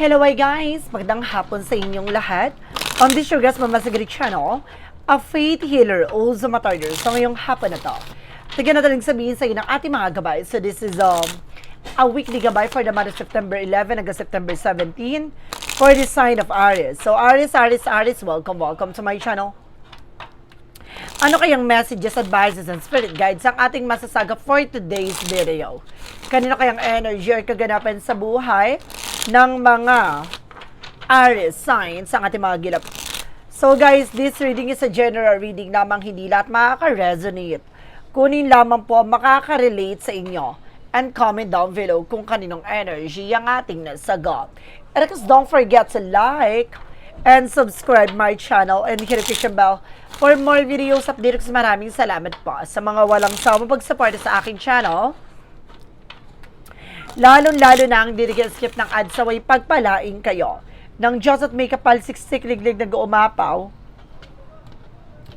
Hello hi guys! Magandang hapon sa inyong lahat. On this your guest, Mama Sagari Channel, a faith healer o Zumatarder sa ngayong hapon na to. Tignan natin sabihin sa inyo ng ating mga gabay. So this is um, a weekly gabay for the month of September 11 hanggang September 17 for the sign of Aries. So Aries, Aries, Aries, welcome, welcome to my channel. Ano kayang messages, advices, and spirit guides ang ating masasaga for today's video? Kanino kayang energy or kaganapan sa buhay ng mga Aries signs ang ating mga gilap? So guys, this reading is a general reading lamang hindi lahat makaka-resonate. Kunin lamang po ang makaka-relate sa inyo and comment down below kung kaninong energy ang ating nasagot. And of don't forget to like, and subscribe my channel and hit the notification bell for more videos updates. Maraming salamat po sa mga walang sawang pagsuporta sa aking channel. Lalong-lalo na ang dirigil skip ng ads sa way pagpalaing kayo ng Diyos at may kapal siksik liglig nag-uumapaw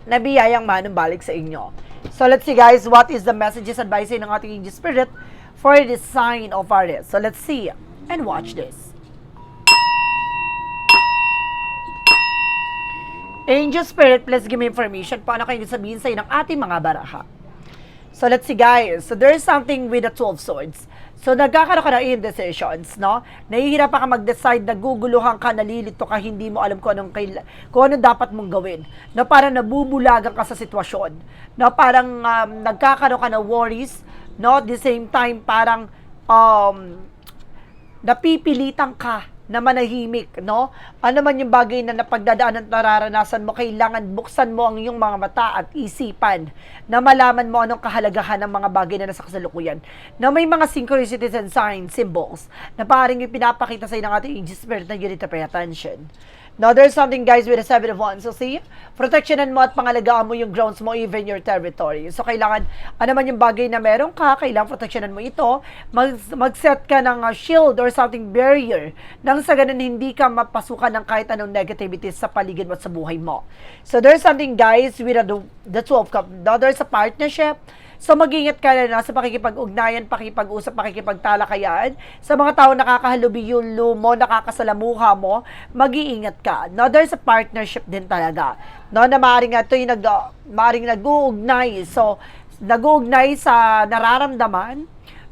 na biyayang manumbalik sa inyo. So let's see guys, what is the messages advising ng ating angel spirit for the sign of Aries. So let's see and watch this. Angel Spirit, please give me information paano kayo sabihin sa ng ating mga baraha. So let's see guys. So there is something with the 12 swords. So nagkakaroon ka ng indecisions, no? Nahihirapan ka mag-decide, naguguluhan ka, nalilito ka, hindi mo alam kung anong, kaila, kung ano dapat mong gawin. No, parang nabubulagan ka sa sitwasyon. No, parang um, nagkakaroon ka ng worries, no? At the same time, parang um, napipilitan ka na manahimik, no? Ano man yung bagay na napagdadaan at nararanasan mo, kailangan buksan mo ang iyong mga mata at isipan na malaman mo anong kahalagahan ng mga bagay na nasa kasalukuyan. Na may mga synchronicities and signs, symbols, na paring ipinapakita sa ng ating angel spirit na you need to pay attention. Now, there's something, guys, with the seven of wands. So, see, protectionan mo at pangalagaan mo yung grounds mo, even your territory. So, kailangan, ano man yung bagay na meron ka, kailangan protectionan mo ito. Mag, mag-set ka ng uh, shield or something barrier nang sa ganun hindi ka mapasukan ng kahit anong negativity sa paligid mo at sa buhay mo. So, there's something, guys, with the, the 12 cup. Now, there's a partnership. So mag-ingat ka na, na sa pakikipag-ugnayan, pakikipag-usap, pakikipagtalakayan. Sa mga tao nakakahalubiyulo mo, nakakasalamuha mo, mag-iingat ka. No, there's a partnership din talaga. No, na maaaring ito yung nag, maaaring nag-uugnay. So, nag-uugnay sa nararamdaman,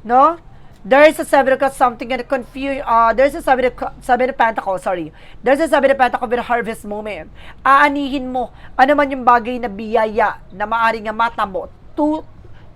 no? There's a seven of something and confuse. Uh, there's a seven of, seven of pentacles, sorry. There's a seven of pentacles with a harvest moment. Aanihin mo ano man yung bagay na biyaya na maaring nga mata. Two,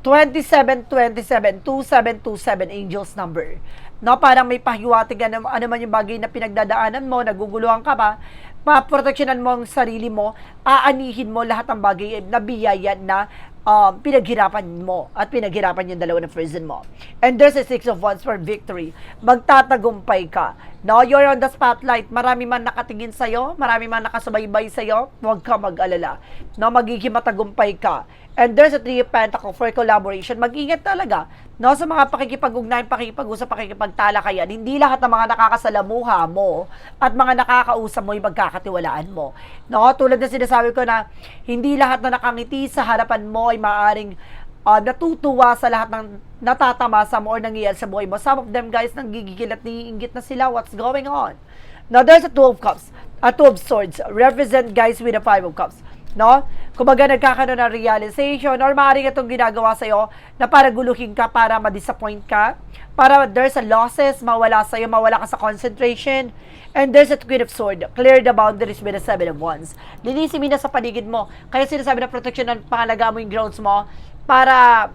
2727, 2727 angels number. No, parang may pahiwatig ano, ano man yung bagay na pinagdadaanan mo, naguguluhan ka pa, maproteksyonan mo ang sarili mo, aanihin mo lahat ng bagay na biyaya na um, pinaghirapan mo at pinaghirapan yung dalawa ng prison mo. And there's a six of wands for victory. Magtatagumpay ka. No, you're on the spotlight. Marami man nakatingin sa'yo, marami man nakasubaybay sa'yo, huwag ka mag-alala. No, magiging matagumpay ka. And there's a three of pentacle for collaboration. Mag-ingat talaga. No, sa mga pakikipag-ugnayan, pakikipag-usap, pakikipagtalakayan, hindi lahat ng mga nakakasalamuha mo at mga nakakausap mo yung magkakatiwalaan mo. No, tulad na sinasabi ko na hindi lahat na nakangiti sa harapan mo ay maaring uh, natutuwa sa lahat ng natatamasa mo or nangyayari sa buhay mo. Some of them guys nanggigigil at naiingit na sila what's going on. Now there's a two of cups, a two of swords, represent guys with a five of cups. No? Kumbaga nagkakaroon ng realization or maaaring itong ginagawa sa'yo na para guluhin ka, para ma-disappoint ka, para there's a losses, mawala sa'yo, mawala ka sa concentration. And there's a Queen of Sword, clear the boundaries with the Seven of Wands. Linisin mo na sa paligid mo. Kaya sinasabi na protection ng pangalaga mo yung grounds mo para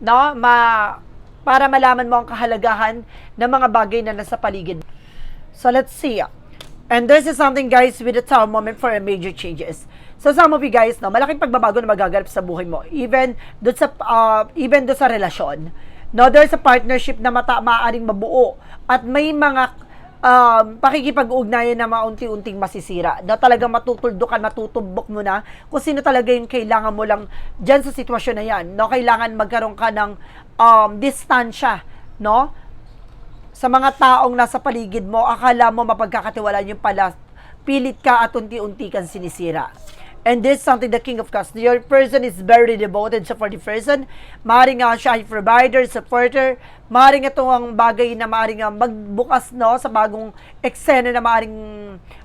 no, ma para malaman mo ang kahalagahan ng mga bagay na nasa paligid. So let's see. And this is something guys with a tower moment for a major changes. So some of you guys, no, malaking pagbabago na magaganap sa buhay mo. Even doon sa uh, even doon sa relasyon. No, there's a partnership na mata maaring mabuo at may mga um, pakikipag-ugnayan na maunti-unting masisira. Na talagang matutuldukan, matutubok mo na kung sino talaga yung kailangan mo lang dyan sa sitwasyon na yan. No, kailangan magkaroon ka ng um, distansya, no? Sa mga taong nasa paligid mo, akala mo mapagkakatiwalaan yung pala, pilit ka at unti-unti kang sinisira. And this is something the King of Cups. Your person is very devoted sa for the person. Maring nga siya ay provider, supporter. Maring ito ang bagay na maring nga magbukas no sa bagong eksena na maring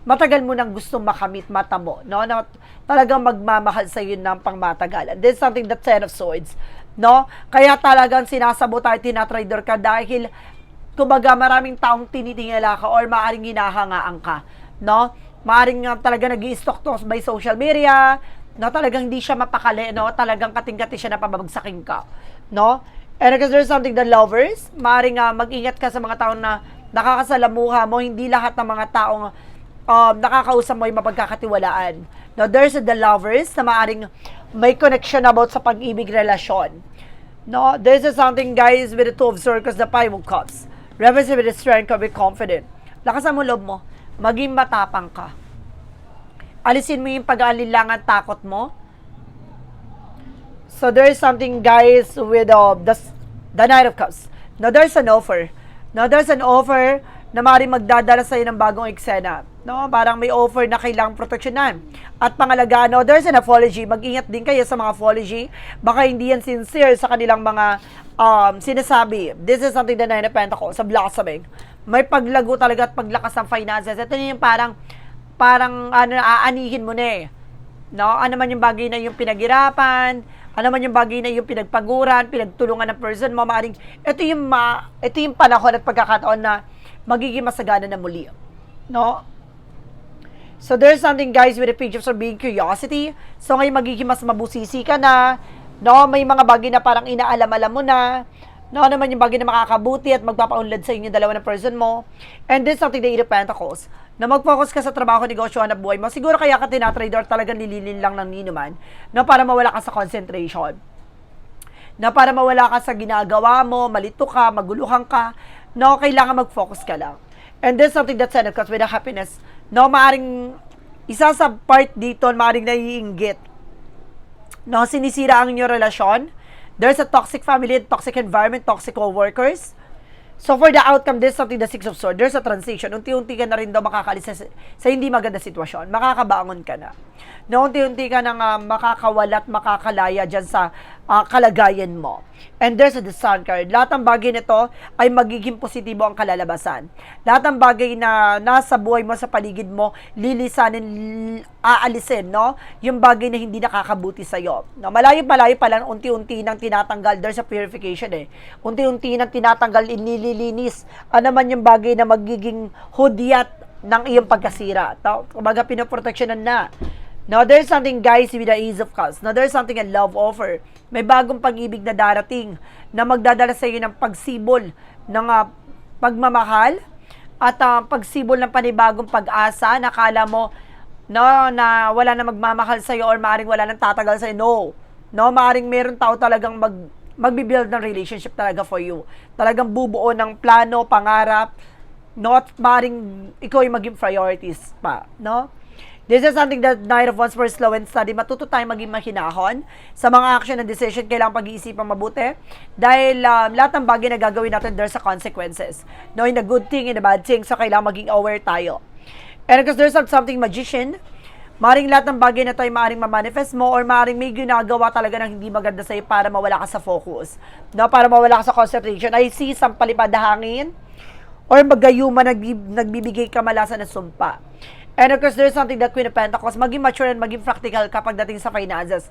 matagal mo nang gustong makamit mata mo. No? Na talagang magmamahal sa iyo ng pangmatagalan. This is something the Ten of Swords. No? Kaya talagang sinasabot tayo, tinatrader ka dahil kumbaga maraming taong tinitingala ka or maaring hinahangaan ka, no? Maaring nga talaga nag stalk to by social media, no? Talagang hindi siya mapakali, no? Talagang kating-kati siya na pababagsakin ka, no? And because there's something the lovers, maaring nga mag-ingat ka sa mga taong na nakakasalamuha mo, hindi lahat ng mga taong um, nakakausap mo ay mapagkakatiwalaan. No, there's the lovers na maaring may connection about sa pag-ibig relasyon. No, this is something guys with the two of circles, the five of cups. Represent with the strength ka, be confident. Lakasan mo loob mo. Maging matapang ka. Alisin mo yung pag-aalilangan takot mo. So there is something guys with uh, the, the Knight of Cups. Now there's an offer. Now there's an offer na maaaring magdadala sa'yo ng bagong eksena. No, parang may offer na kailangang proteksyonan. At pangalagaan, no, there's an apology. Mag-ingat din kayo sa mga apology. Baka hindi yan sincere sa kanilang mga um, sinasabi. This is something that Nine of Pentacles sa blossoming. May paglago talaga at paglakas ng finances. Ito yung parang, parang, ano, aanihin mo na eh. No? Ano man yung bagay na yung pinaghirapan, ano man yung bagay na yung pinagpaguran, pinagtulungan ng person mo, maaaring, ito yung, ma, ito yung panahon at pagkakataon na magiging masagana na muli. No? So there's something guys with the page of being curiosity. So ngayon magiging mas mabusisi ka na. No, may mga bagay na parang inaalam-alam mo na. No, ano naman yung bagay na makakabuti at magpapaunlad sa inyo dalawa na person mo. And this something the Eight of Pentacles. Na mag-focus ka sa trabaho, negosyo, na buhay mo. Siguro kaya ka tinatrade or talagang nililin lang ng ninuman. No, para mawala ka sa concentration. Na para mawala ka sa ginagawa mo, malito ka, maguluhan ka. No, kailangan mag-focus ka lang. And this something that's said, because with the happiness, no, maaring isa sa part dito, maaring naiinggit. No, sinisira ang inyong relasyon. There's a toxic family, toxic environment, toxic co-workers. So for the outcome, this something the Six of Swords, there's a transition. Unti-unti ka na rin daw makakalis sa, sa hindi maganda sitwasyon. Makakabangon ka na. No, unti-unti ka na nga makakawala at makakalaya dyan sa uh, kalagayan mo. And there's a the sun card. Lahat ng bagay nito ay magiging positibo ang kalalabasan. Lahat ng bagay na nasa buhay mo, sa paligid mo, lilisanin, aalisin, no? Yung bagay na hindi nakakabuti sa'yo. No? Malayo-malayo pa lang, unti-unti nang tinatanggal. There's a purification eh. Unti-unti nang tinatanggal, inililinis. Ano man yung bagay na magiging hudyat ng iyong pagkasira. Kumbaga, pinoproteksyonan na. Now, there's something, guys, with the Ace of Cups. Now, there's something a love offer. May bagong pag-ibig na darating na magdadala sa iyo ng pagsibol ng uh, pagmamahal at uh, pagsibol ng panibagong pag-asa. Nakala mo no, na wala na magmamahal sa iyo or maaring wala nang tatagal sa iyo. No. No, maaring meron tao talagang mag magbi-build ng relationship talaga for you. Talagang bubuo ng plano, pangarap, no, at maaring ikaw yung maging priorities pa, no? This is something that Knight of Wands for slow and steady. Matuto tayo maging mahinahon sa mga action and decision. Kailangan pag-iisipan mabuti. Dahil um, lahat ng bagay na gagawin natin, there's a consequences. No, in good thing, in a bad thing. So, kailangan maging aware tayo. And because there's something magician, maring lahat ng bagay na to ay maring ma-manifest mo or maring may ginagawa talaga ng hindi maganda sa'yo para mawala ka sa focus. No, para mawala ka sa concentration. I see isang palipad hangin or magayuma nagbib- nagbibigay kamalasan ng sumpa. And of course, there's something that Queen of Pentacles, maging mature and maging practical kapag dating sa finances.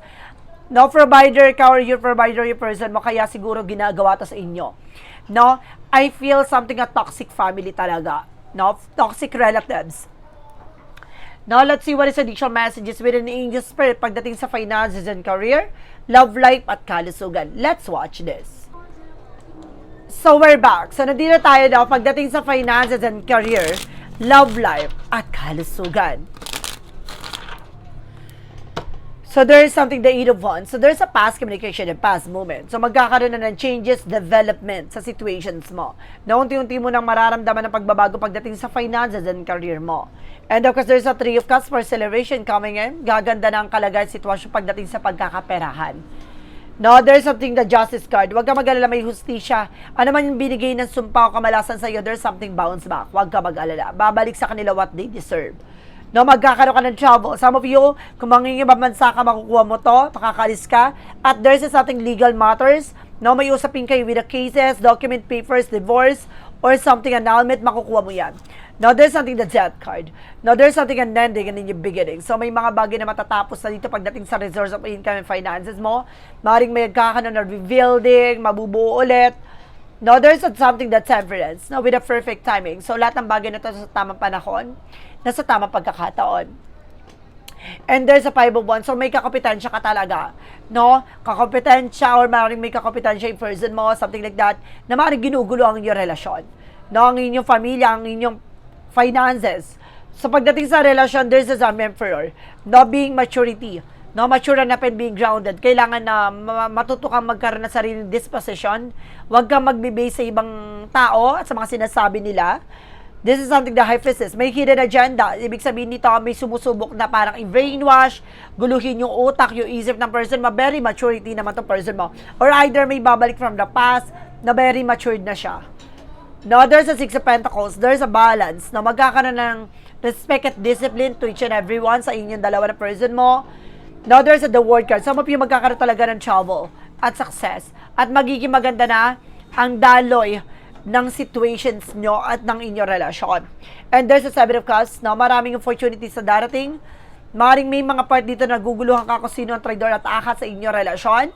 No provider ka or your provider your person mo, kaya siguro ginagawa to sa inyo. No? I feel something a toxic family talaga. No? Toxic relatives. Now, let's see what is additional messages within the angel spirit pagdating sa finances and career, love life, at kalusugan. Let's watch this. So, we're back. So, nandito tayo daw pagdating sa finances and career, love life, at kalusugan. So there is something the eight of wands. So there's a past communication and past moment. So magkakaroon na ng changes, development sa situations mo. Na unti-unti mo nang mararamdaman ng pagbabago pagdating sa finances and career mo. And of course, there's a three of cups for celebration coming in. Gaganda na ang kalagayan sitwasyon pagdating sa pagkakaperahan. No, there's something the justice card. Huwag ka mag-alala, may hustisya. Ano man yung binigay ng sumpa o kamalasan sa iyo, there's something bounce back. Huwag ka mag-alala. Babalik sa kanila what they deserve. No, magkakaroon ka ng trouble. Some of you, kung mangingibang bansa ka, makukuha mo to, makakalis ka. At there's something legal matters. No, may usapin kayo with the cases, document papers, divorce, or something annulment, makukuha mo yan. Now, there's something the death card. Now, there's something an ending and in your beginning. So, may mga bagay na matatapos na dito pagdating sa resource of income and finances mo. Maring may kakaroon ng rebuilding, mabubuo ulit. No, there's something that's evidence. No, with a perfect timing. So, lahat ng bagay na to sa tamang panahon, nasa tamang pagkakataon. And there's a 501. So, may kakopetensya ka talaga. No? Kakopetensya or maaaring may kakopetensya yung person mo, something like that, na maaaring ginugulo ang inyong relasyon. No? Ang inyong pamilya, ang inyong finances. So, pagdating sa relasyon, there's a emperor. No? Being maturity. No, mature enough and being grounded. Kailangan na ma- matuto kang magkaroon ng sariling disposition. Huwag kang magbibase sa ibang tao at sa mga sinasabi nila. This is something the high priestess. May hidden agenda. Ibig sabihin nito, may sumusubok na parang i-brainwash, guluhin yung utak, yung isip ng person mo. Very maturity naman tong person mo. Or either may babalik from the past na very matured na siya. No, there's a Six of Pentacles. There's a balance. No, magkakaroon ng respect at discipline to each and everyone sa inyong dalawa na person mo. No, there's a the word card. Some of you magkakaroon talaga ng trouble at success. At magiging maganda na ang daloy ng situations nyo at ng inyong relasyon. And there's a seven of cups. No, maraming opportunities sa darating. Maring may mga part dito na guguluhan ka kung sino ang traitor at akat sa inyong relasyon.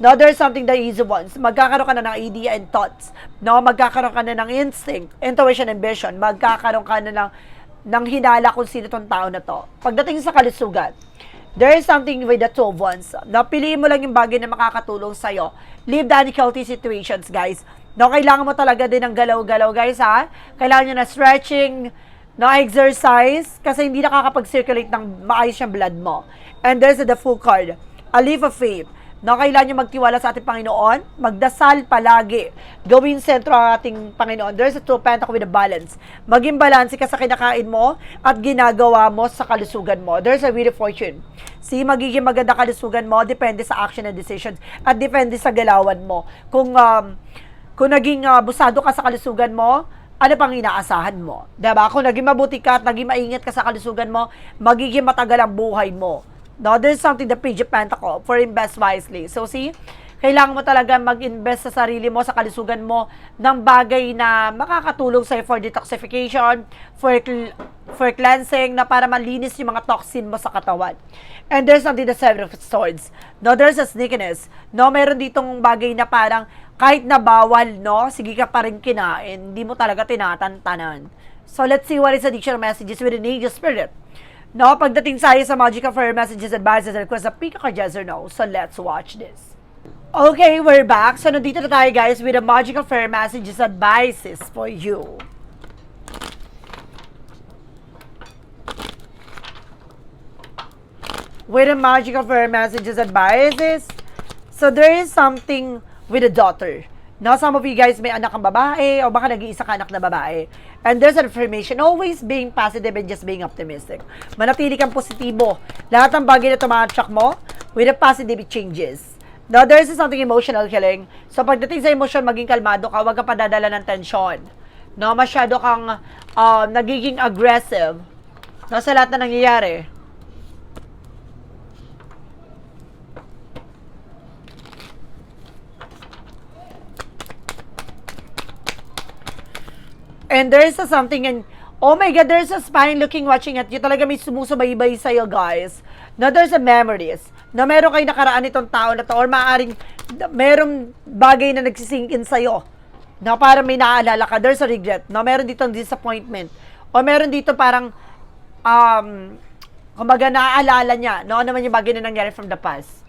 No, there's something that easy ones. Magkakaroon ka na ng idea and thoughts. No, magkakaroon ka na ng instinct, intuition and vision. Magkakaroon ka na ng, ng hinala kung sino tong tao na to. Pagdating sa kalusugan, there is something with the two of wands. Napiliin mo lang yung bagay na makakatulong sa'yo. Leave the unhealthy situations, guys. No, kailangan mo talaga din ng galaw-galaw, guys, ha? Kailangan nyo na stretching, no exercise, kasi hindi nakakapag-circulate ng maayos yung blood mo. And there's the full card. A leaf of faith. No, kailangan nyo magtiwala sa ating Panginoon, magdasal palagi, gawin sentro ang ating Panginoon. There's a two pentacle with a balance. Maging balanse ka sa kinakain mo at ginagawa mo sa kalusugan mo. There's a wheel of fortune. Si magiging maganda kalusugan mo, depende sa action and decisions at depende sa galawan mo. Kung um, kung naging uh, busado ka sa kalusugan mo, ano pang inaasahan mo? Diba? Kung naging mabuti ka at naging maingat ka sa kalusugan mo, magiging matagal ang buhay mo. No, there's something the Page of Pentacle for invest wisely. So, see, kailangan mo talaga mag-invest sa sarili mo, sa kalusugan mo, ng bagay na makakatulong sa'yo for detoxification, for, for cleansing, na para malinis yung mga toxin mo sa katawan. And there's something the Seven of Swords. No, there's a sneakiness. No, meron ditong bagay na parang kahit na bawal, no, sige ka pa rin kinain, hindi mo talaga tinatantanan. So, let's see what is the dictionary messages with an angel spirit. No, pagdating sa sa Magic of Fire Messages, Advices, and Requests, pick a card yes or no. So, let's watch this. Okay, we're back. So, nandito na tayo guys with the Magic of Fire Messages, Advices for you. With the Magic of Fire Messages, Advices, so there is something with a daughter. Now, some of you guys may anak ang babae o baka nag-iisa ka anak na babae. And there's an affirmation, always being positive and just being optimistic. Manatili kang positibo. Lahat ng bagay na tumatrak mo, with the positive changes. Now, there's something emotional healing. So, pagdating sa emotion, maging kalmado ka, huwag ka padadala ng tensyon. No, masyado kang uh, nagiging aggressive. No, sa lahat na nangyayari. And there's a something and oh my god, there's a spine looking, watching at you. Talaga may sumusubaybay sa'yo, guys. Na there's a memories. Na meron kayo nakaraan itong tao na to or maaaring merong bagay na nagsisingkin sa'yo. Na parang may naaalala ka. There's a regret. No, meron dito disappointment. O meron dito parang um, kumbaga naaalala niya. No, ano man yung bagay na nangyari from the past.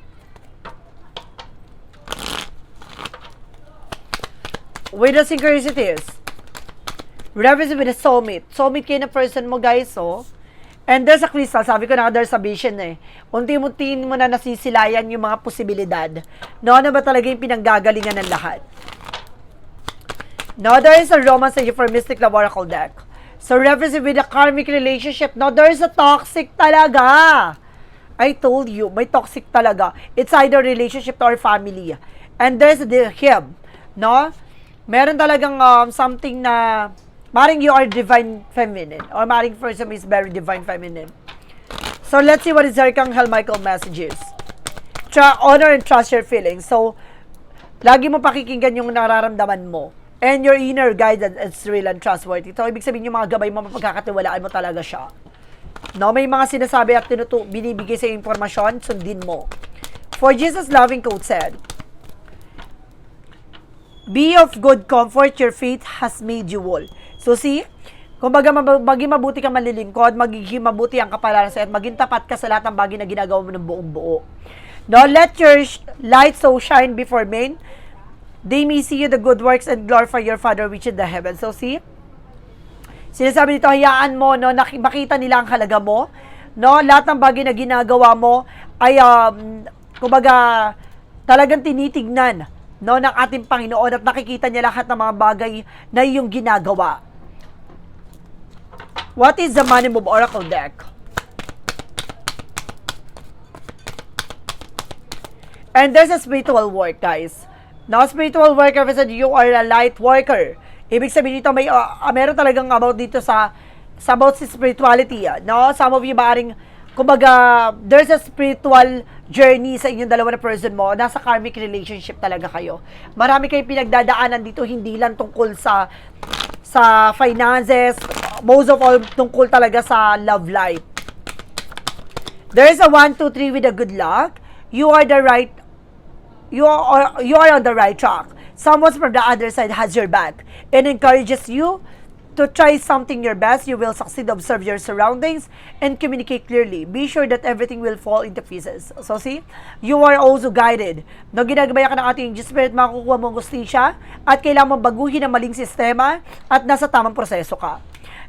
With the synchronicities. Reference with a soulmate. Soulmate kayo na person mo, guys, oh. And there's a crystal. Sabi ko na, there's a vision, eh. Unti-untiin mo na nasisilayan yung mga posibilidad. No, ano ba talaga yung pinanggagalingan ng lahat? No, there is a romance sa Mystic Love Oracle deck. So, reference with a karmic relationship. No, there is a toxic talaga. I told you, may toxic talaga. It's either relationship or family. And there's the him. No? Meron talagang um, something na Maring you are divine feminine. Or maring person is very divine feminine. So, let's see what is Archangel Michael messages. Tra- honor and trust your feelings. So, lagi mo pakikinggan yung nararamdaman mo. And your inner guidance is real and trustworthy. So, ibig sabihin yung mga gabay mo, mapagkakatiwalaan mo talaga siya. No, may mga sinasabi at tinutu binibigay sa impormasyon, sundin mo. For Jesus' loving quote said, Be of good comfort, your faith has made you whole. So see, kumbaga maging mabuti ka malilingkod, magiging mabuti ang kapalaran sa at maging tapat ka sa lahat ng bagay na ginagawa mo ng buong buo. No, let your light so shine before men, they may see you the good works and glorify your Father which is in the heavens. So see, sinasabi dito, hayaan mo, no, makita nila ang halaga mo, no, lahat ng bagay na ginagawa mo ay, um, kumbaga, talagang tinitignan, no, ng ating Panginoon at nakikita niya lahat ng mga bagay na iyong ginagawa. What is the Money Move Oracle deck? And there's a spiritual work, guys. Now, spiritual work represent you are a light worker. Ibig sabihin dito, may, uh, uh, meron talagang about dito sa, sa about sa spirituality. ah, No? Some of you maaaring, kumbaga, there's a spiritual journey sa inyong dalawa na person mo. Nasa karmic relationship talaga kayo. Marami kayong pinagdadaanan dito, hindi lang tungkol sa sa finances, most of all, tungkol talaga sa love life. There is a 1, 2, 3 with a good luck. You are the right you are you are on the right track. Someone from the other side has your back and encourages you to try something your best. You will succeed. Observe your surroundings and communicate clearly. Be sure that everything will fall into pieces. So see, you are also guided. No ginagabaya ka ng ating Diyos Spirit, makukuha mo ang gustisya at kailangan mong baguhin ang maling sistema at nasa tamang proseso ka.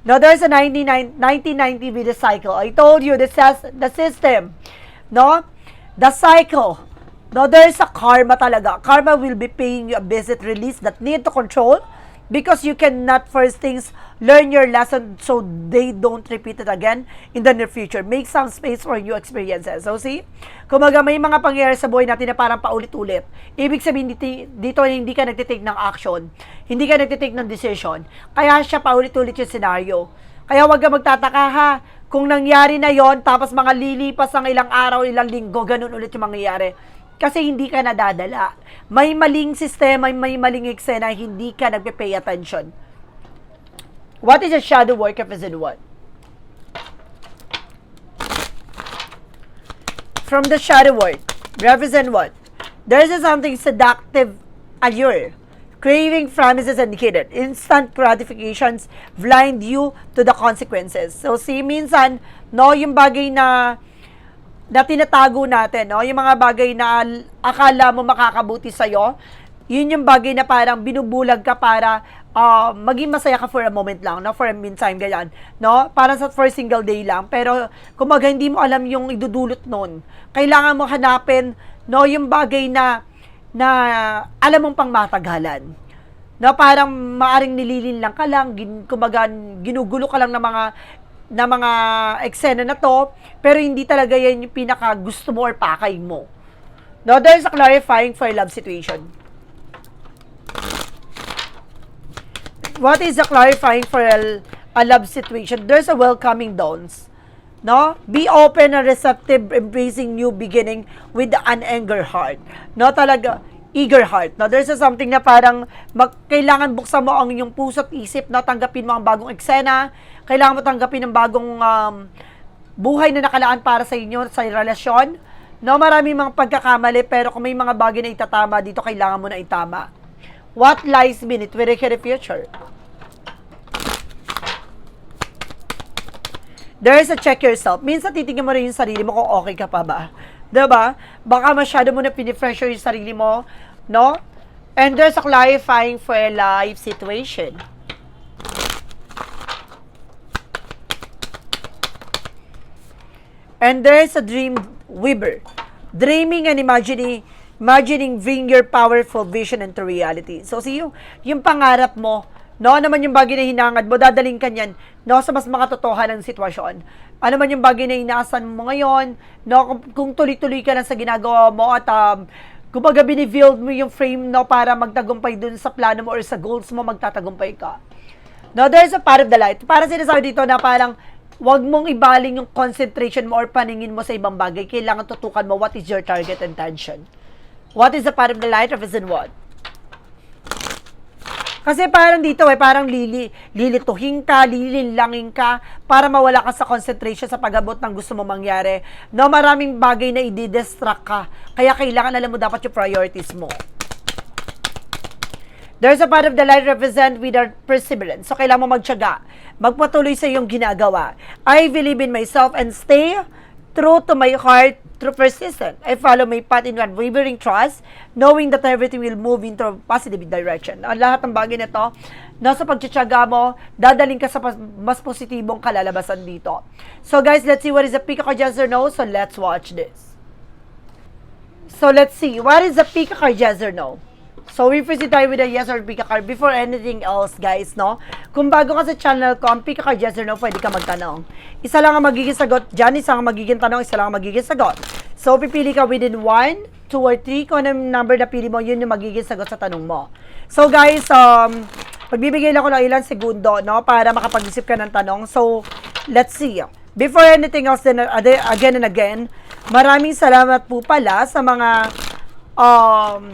Now, there's a 99, 1990 video cycle. I told you, this has the system. No? The cycle. No, there's a karma talaga. Karma will be paying you a visit release that need to control because you cannot first things learn your lesson so they don't repeat it again in the near future. Make some space for new experiences. So see, kumaga may mga pangyayari sa buhay natin na parang paulit-ulit. Ibig sabihin dito, dito hindi ka nagtitake ng action. Hindi ka nagtitake ng decision. Kaya siya paulit-ulit yung scenario. Kaya wag ka magtataka ha, kung nangyari na yon tapos mga lilipas ang ilang araw, ilang linggo, ganun ulit yung mangyayari. Kasi hindi ka nadadala. May maling sistema, may maling eksena, hindi ka nagpe-pay attention. What is a shadow work represent what? From the shadow work, represent what? There is something seductive allure. Craving promises and hidden. Instant gratifications blind you to the consequences. So, see, minsan, no, yung bagay na na tinatago natin, no? Yung mga bagay na al- akala mo makakabuti sa'yo, yun yung bagay na parang binubulag ka para ah, maging masaya ka for a moment lang, no? For a meantime, ganyan, no? Para sa first single day lang. Pero, kumaga, hindi mo alam yung idudulot nun. Kailangan mo hanapin, no? Yung bagay na, na alam mong pang matagalan. Na parang maaring nililin lang ka lang, gin, kumaga, ginugulo ka lang ng mga na mga eksena na to, pero hindi talaga yan yung pinaka gusto mo or pakay mo. No, there's a clarifying for love situation. What is a clarifying for a love situation? There's a welcoming dawns. No? Be open and receptive, embracing new beginning with an anger heart. No, talaga, eager heart. No, there's a something na parang mag, kailangan buksan mo ang inyong puso at isip, no, tanggapin mo ang bagong eksena, kailangan mo tanggapin ang bagong um, buhay na nakalaan para sa inyo sa relasyon. No, marami mga pagkakamali, pero kung may mga bagay na itatama dito, kailangan mo na itama. What lies beneath? We the future. There is a check yourself. Minsan titingnan mo rin yung sarili mo kung okay ka pa ba. 'Di ba? Baka masyado mo na pinifresher yung sarili mo, no? And there's a clarifying for a life situation. And there's a dream weaver. Dreaming and imagining imagining bring your powerful vision into reality. So, see, yung, yung pangarap mo, no, ano man yung bagay na hinangad mo, dadaling ka no, sa mas makatotohanan ng sitwasyon. Ano man yung bagay na inaasan mo ngayon, no, kung, kung tuloy-tuloy ka lang sa ginagawa mo at um, kumbaga binibuild mo yung frame, no, para magtagumpay dun sa plano mo or sa goals mo, magtatagumpay ka. No, there's a part of the light. Para sinasabi dito na parang wag mong ibaling yung concentration mo or paningin mo sa ibang bagay. Kailangan tutukan mo what is your target intention. What is the part of the light represent what? Kasi parang dito eh, parang lili, lilituhin ka, lilinlangin ka, para mawala ka sa concentration sa pag-abot ng gusto mo mangyari. No, maraming bagay na i-distract ka. Kaya kailangan alam mo dapat yung priorities mo. There's a part of the light represent with our perseverance. So, kailangan mo magtyaga. Magpatuloy sa iyong ginagawa. I believe in myself and stay true to my heart through persistence. I follow my path in unwavering trust, knowing that everything will move into a positive direction. Ang lahat ng bagay na to, nasa pagtsatsaga mo, dadaling ka sa mas positibong kalalabasan dito. So guys, let's see what is the of yes or no. So let's watch this. So let's see, what is the card, yes or no? So we proceed tayo with a yes or peak card before anything else, guys, no? Kung bago ka sa channel ko, ang peak card, yes or no, pwede ka magtanong. Isa lang ang magiging sagot dyan, isa ang magiging tanong, isa lang ang magiging sagot. So pipili ka within 1, 2, or 3, kung anong number na pili mo, yun yung magiging sagot sa tanong mo. So guys, um, pagbibigay lang ko ng ilang segundo, no, para makapag-isip ka ng tanong. So, let's see. Before anything else, then, uh, again and again, maraming salamat po pala sa mga um,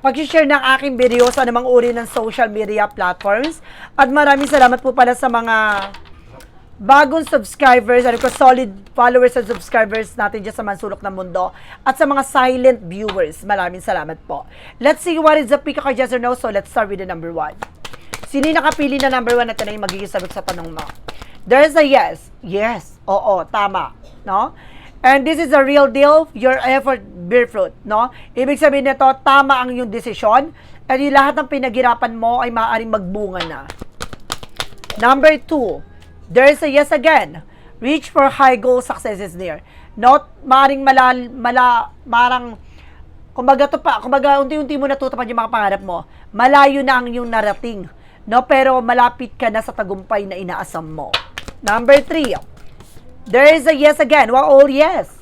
pag-share ng aking video sa anumang uri ng social media platforms. At maraming salamat po pala sa mga bagong subscribers, ano ko, solid followers and subscribers natin dyan sa Mansulok ng Mundo. At sa mga silent viewers, maraming salamat po. Let's see what is the pick of yes or no. So let's start with the number one. Sino yung nakapili na number one natin na yung magiging sagot sa tanong mo? There's a yes. Yes. Oo, tama. No? And this is a real deal. Your effort bear fruit. No? Ibig sabihin nito, tama ang iyong desisyon. At yung lahat ng pinaghirapan mo ay maaaring magbunga na. Number two, there is a yes again. Reach for high goal, success is near. Not maring mala, mala, marang, kumbaga to pa, kumbaga unti-unti mo natutupad yung mga pangarap mo. Malayo na ang iyong narating. No, pero malapit ka na sa tagumpay na inaasam mo. Number three, there is a yes again. Wow, all yes.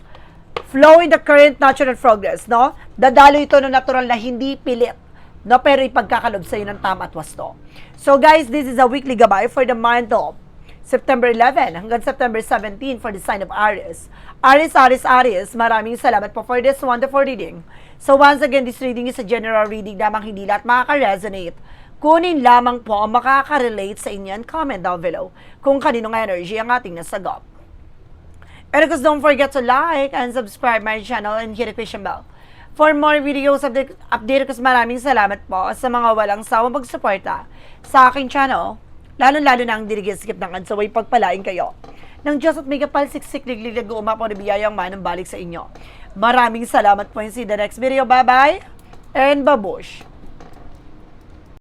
Flow the current natural progress, no? Dadalo ito ng natural na hindi pilit, no? Pero ipagkakalob sa ng tama at wasto. So guys, this is a weekly gabay for the month of September 11 hanggang September 17 for the sign of Aries. Aries, Aries, Aries, maraming salamat po for this wonderful reading. So once again, this reading is a general reading lamang hindi lahat makaka-resonate. Kunin lamang po ang makaka-relate sa inyo and comment down below kung kaninong energy ang ating nasagot. And of course, don't forget to like and subscribe my channel and hit the notification bell. For more videos update, update ko maraming salamat po sa mga walang sawang pagsuporta sa aking channel. Lalo-lalo na ang diligiskip ng ansaway pagpalain kayo. Ng Diyos at may kapal siksik liglig umapo na biyayang manang balik sa inyo. Maraming salamat po and see the next video. Bye-bye and babush!